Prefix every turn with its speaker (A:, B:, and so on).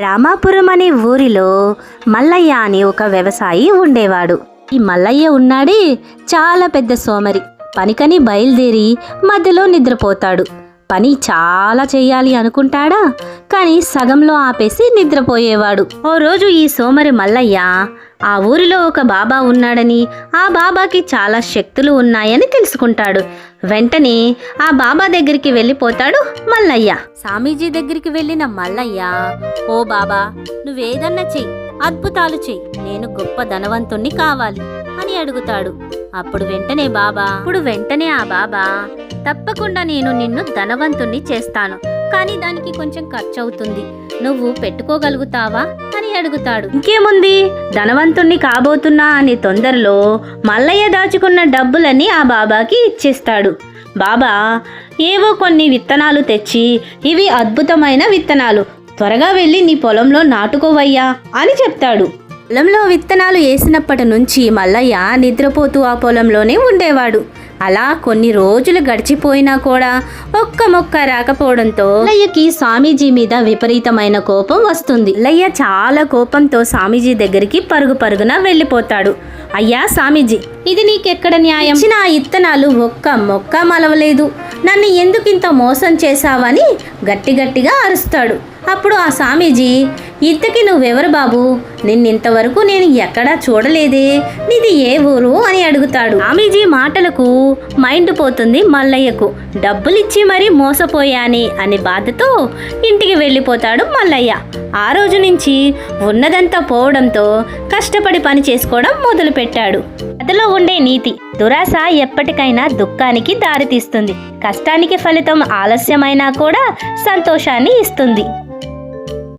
A: రామాపురం అనే ఊరిలో మల్లయ్య అని ఒక వ్యవసాయి ఉండేవాడు. ఈ మల్లయ్య ఉన్నాడే చాలా పెద్ద సోమరి. పనికని బయలుదేరి మధ్యలో నిద్రపోతాడు. పని చాలా చేయాలి అనుకుంటాడా? కానీ సగంలో ఆపేసి నిద్రపోయేవాడు. ఓ రోజు ఈ సోమరి మల్లయ్య ఆ ఊరిలో ఒక బాబా ఉన్నాడని ఆ బాబాకి చాలా శక్తులు ఉన్నాయని తెలుసుకుంటాడు. వెంటనే ఆ బాబా దగ్గరికి వెళ్ళిపోతాడు మల్లయ్య. స్వామీజీ దగ్గరికి వెళ్ళిన మల్లయ్య ఓ బాబా నువ్వేదన్నా చెయ్యి అద్భుతాలు చెయ్యి నేను గొప్ప ధనవంతుణ్ణి కావాలి అని అడుగుతాడు. అప్పుడు వెంటనే బాబా ఇప్పుడు వెంటనే ఆ బాబా తప్పకుండా నేను నిన్ను ధనవంతుణ్ణి చేస్తాను. కానీ దానికి కొంచెం ఖర్చు అవుతుంది నువ్వు పెట్టుకోగలుగుతావా? అని అడుగుతాడు. ఇంకేముంది? ధనవంతుణ్ణి కాబోతున్నా అని తొందరలో మల్లయ్య దాచుకున్న డబ్బులన్నీ ఆ బాబాకి ఇచ్చేస్తాడు. బాబా ఏవో కొన్ని విత్తనాలు తెచ్చి ఇవి అద్భుతమైన విత్తనాలు. త్వరగా వెళ్ళి నీ పొలంలో నాటుకోవయ్యా అని చెప్తాడు. పొలంలో విత్తనాలు వేసినప్పటి నుంచి మల్లయ్య నిద్రపోతూ ఆ పొలంలోనే ఉండేవాడు. అలా కొన్ని రోజులు గడిచిపోయినా కూడా ఒక్క మొక్క రాకపోవడంతో లయ్యకి స్వామీజీ మీద విపరీతమైన కోపం వస్తుంది. లయ్య చాలా కోపంతో స్వామీజీ దగ్గరికి పరుగు పరుగున వెళ్ళిపోతాడు. అయ్యా స్వామీజీ ఇది నీకెక్కడ న్యాయం? ఇచ్చిన ఆ ఇత్తనాలు ఒక్క మొక్క మలవలేదు. నన్ను ఎందుకు ఇంత మోసం చేశావని గట్టి గట్టిగా అరుస్తాడు. అప్పుడు ఆ స్వామీజీ ఇంతకీ నువ్వెవరు బాబు? నిన్నింతవరకు నేను ఎక్కడా చూడలేదే. నీది ఏ ఊరు అని అడుగుతాడు. స్వామీజీ మాటలకు మైండ్ పోతుంది మల్లయ్యకు. డబ్బులిచ్చి మరీ మోసపోయాని అనే బాధతో ఇంటికి వెళ్ళిపోతాడు మల్లయ్య. ఆ రోజు నుంచి ఉన్నదంతా పోవడంతో కష్టపడి పని చేసుకోవడం మొదలుపెట్టాడు. కథలో ఉండే నీతి దురాశ ఎప్పటికైనా దుఃఖానికి దారితీస్తుంది. కష్టానికి ఫలితం ఆలస్యమైనా కూడా సంతోషాన్ని ఇస్తుంది.